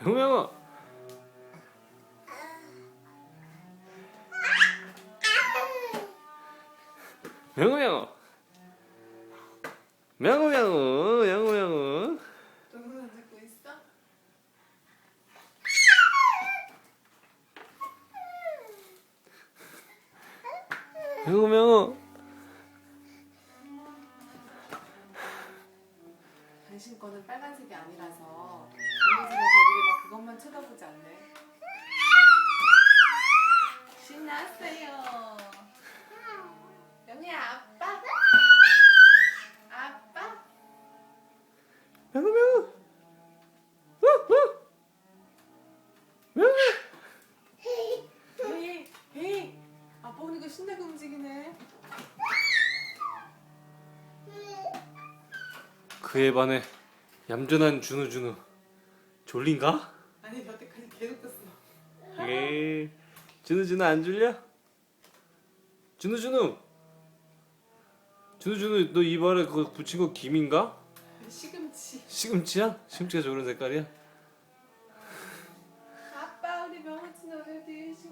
흥명아. 명우명우 명우명우 명우명우 동영상 찍고 있어? 명우명우 당신 거는 빨간색이 아니라서. 검은색으로 신났어요. 영희야 아빠. 아빠. 명우 명우 우, 우. 명우 헤이 헤이. 아빠 보니까 신나게 움직이네. 그에 반해 얌전한 준우 준우 졸린가? 아니 여태까지 계속 떴어. 에이 준우 준우 안 졸려? 준우 준우 준우 준우 너 이발에 그거 붙인 거 김인가? 시금치. 시금치야? 시금치가 저런 색깔이야?